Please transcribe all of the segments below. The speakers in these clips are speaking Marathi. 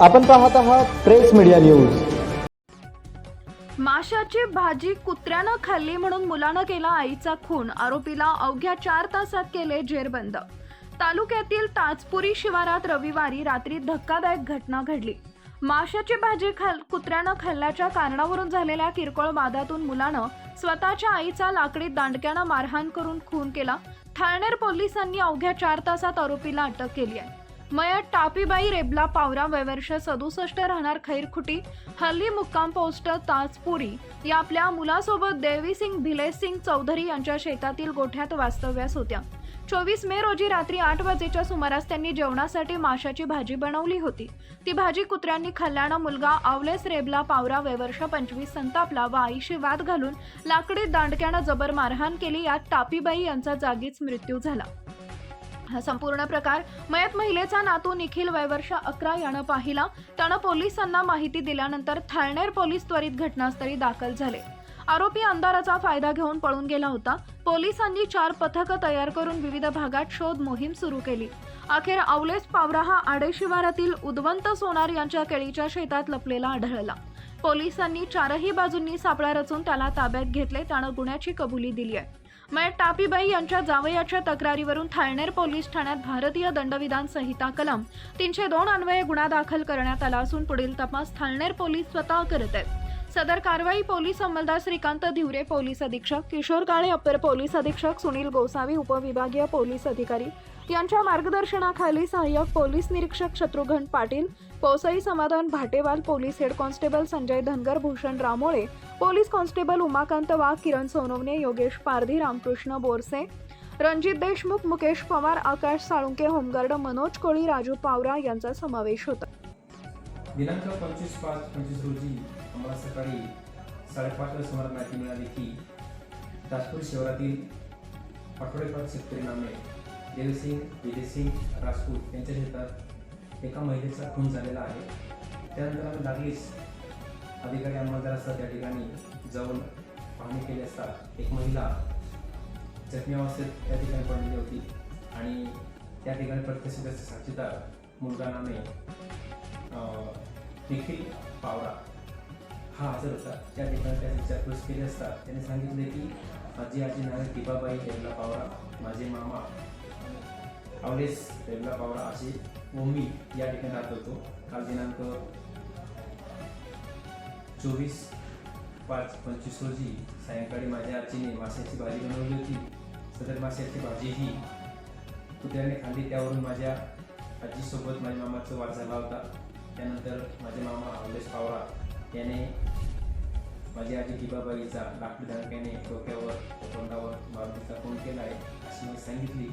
आपण पाहत आहात प्रेस मीडिया न्यूज. माशाची भाजी कुत्र्यानं खाल्ली म्हणून मुलानं केला आईचा खून. आरोपीला अवघ्या चार तासात केले जेरबंद. तालुक्यातील ताजपुरी शिवारात रविवारी रात्री धक्कादायक घटना घडली. माशाची भाजी खाल कुत्र्यानं खाल्ल्याच्या कारणावरून झालेल्या किरकोळ वादातून मुलानं स्वतःच्या आईचा लाकडी दांडक्यानं मारहाण करून खून केला. ठाणेर पोलिसांनी अवघ्या चार तासात आरोपीला अटक केली आहे. मयत टापीबाई रेबला पावरा वयवर्ष सदुसष्ट राहणार खैरखुटी हल्ली मुक्काम पोस्ट ताजपुरी या आपल्या मुलासोबत देवीसिंग भिलेसिंग चौधरी यांच्या शेतातील गोठ्यात वास्तव्यास होत्या. चोवीस मे रोजी रात्री आठ वाजेच्या सुमारास त्यांनी जेवणासाठी माशाची भाजी बनवली होती. ती भाजी कुत्र्यांनी खाल्ल्यानं मुलगा आवलेस रेबला पावरा वयवर्ष पंचवीस संतापला व आईशी वाद घालून लाकडी दांडक्यानं जबर मारहाण केली यात टापीबाई यांचा जागीच मृत्यू झाला. हा संपूर्ण प्रकार मयत महिलेचा नातू निखिल वयवर्ष अकरा यानं पाहिला. त्यानं पोलिसांना माहिती दिल्यानंतर थाळनेर पोलीस त्वरित घटनास्थळी दाखल झाले. आरोपी अंधाराचा फायदा घेऊन पळून गेला होता. पोलिसांनी चार पथकं तयार करून विविध भागात शोध मोहीम सुरू केली. अखेर अवलेस पावरा हा आडे शिवारातील सोनार यांच्या केळीच्या शेतात लपलेला आढळला. पोलिसांनी चारही बाजूंनी सापळा रचून त्याला ताब्यात घेतले त्यानं गुन्ह्याची कबुली दिली आहे. मयत टापीबाई यांच्या जावयाच्या तक्रारीवरून थाळनेर पोलीस ठाण्यात भारतीय दंडविधान संहिता कलम तीनशे दोन अन्वये गुन्हा दाखल करण्यात आला असून पुढील तपास थाळनेर पोलीस स्वतः करत आहेत. सदर कारवाई पोलीस अंमलदार श्रीकांत धिवरे पोलीस अधीक्षक किशोर काळे अप्पर पोलीस अधीक्षक सुनील गोसावी उपविभागीय पोलीस अधिकारी. यांच्या मार्गदर्शनाखाली सहाय्यक पोलीस निरीक्षक शत्रुघ्न पाटील पोसई Samadhan Bhatewal police head constable Sanjay Dhangar Bhushan Ramole police constable Umakant Wagh Kiran Sonawane Yogesh Pardhi Ramkrishna Borse Ranjit Deshmukh Mukesh Pawar Akash Salunke home guard Manoj Koli Raju Pawara यांचा समावेश होता. दिनांक पंचवीस पाच पंचवीस रोजी आम्हाला सकाळी साडेपाचच्या सुमारात माहिती मिळाली की ताजपूर शहरातील पाठोडेपाट शेतकरी नामे देवसिंग विजयसिंग राजपूत यांच्या शेतात एका महिलेचा खून झालेला आहे. त्यानंतर आम्ही लागलीच अधिकारी अंमलदारासह त्या ठिकाणी जाऊन पाहणी केली असता एक महिला जखमी अवस्थेत त्या ठिकाणी पडलेली होती आणि त्या ठिकाणी प्रत्यक्ष साक्षीदार मुलगा नामे अं, निखिल पावरा हा हजर होता त्या ठिकाणी त्याने विचारपूस केली असता त्याने सांगितले की माझी आजी नावे दिपाबाई रेवला पावरा माझे मामा अवलेस रेवला पावरा असे मम्मी या ठिकाणी राहत होतो. काल दिनांक चोवीस पाच पंचवीस रोजी सायंकाळी माझ्या आजीने माशाची भाजी बनवली होती. सदर माशाची भाजी ही कुत्र्याने खाल्ली त्यावरून माझ्या आजीसोबत माझ्या मामाचा वाद झाला होता. त्यानंतर माझे मामा अवलेश पावरा त्याने माझी आजी टिबाबाईचा लाकडी धडक्याने डोक्यावर तोंडावर मारुतीचा फोन केला आहे अशी मी सांगितली.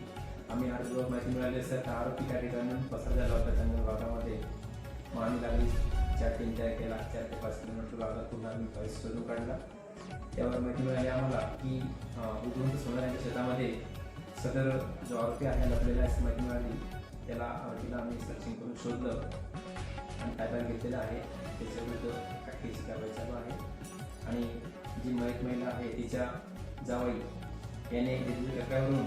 आम्ही आरोग्यावर माहिती मिळाली असता आरोपी त्या ठिकाणी पसार झाला होता. जंगल भागामध्ये मग आम्ही लागली चार तीन चार केला चार ते पाच किलोमीटर लागला पुन्हा आम्ही पैसे शोधून काढला. त्यावर माहिती मिळाली आम्हाला की उद्वंत सोनाऱ्यांच्या शेतामध्ये सदर जो आरोपी आहे लपलेला आहे अशी माहिती मिळाली. त्याला आरोपीला आम्ही सर्चिंग करून शोधलं. ताब्यात घेतलेलं आहे त्याच्या विरुद्ध काटकीची कारवाई चालू आहे. आणि जी मयत महिला आहे तिच्या जावई याने घेतलेल्या टप्प्यावरून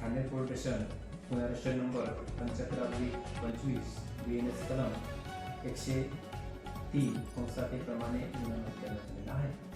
Thane police station Pune number पंच्याहत्तर अगदी पंचवीस बी एन एस कलम एकशे तीन कंसात प्रमाणे नोंद आलेला आहे.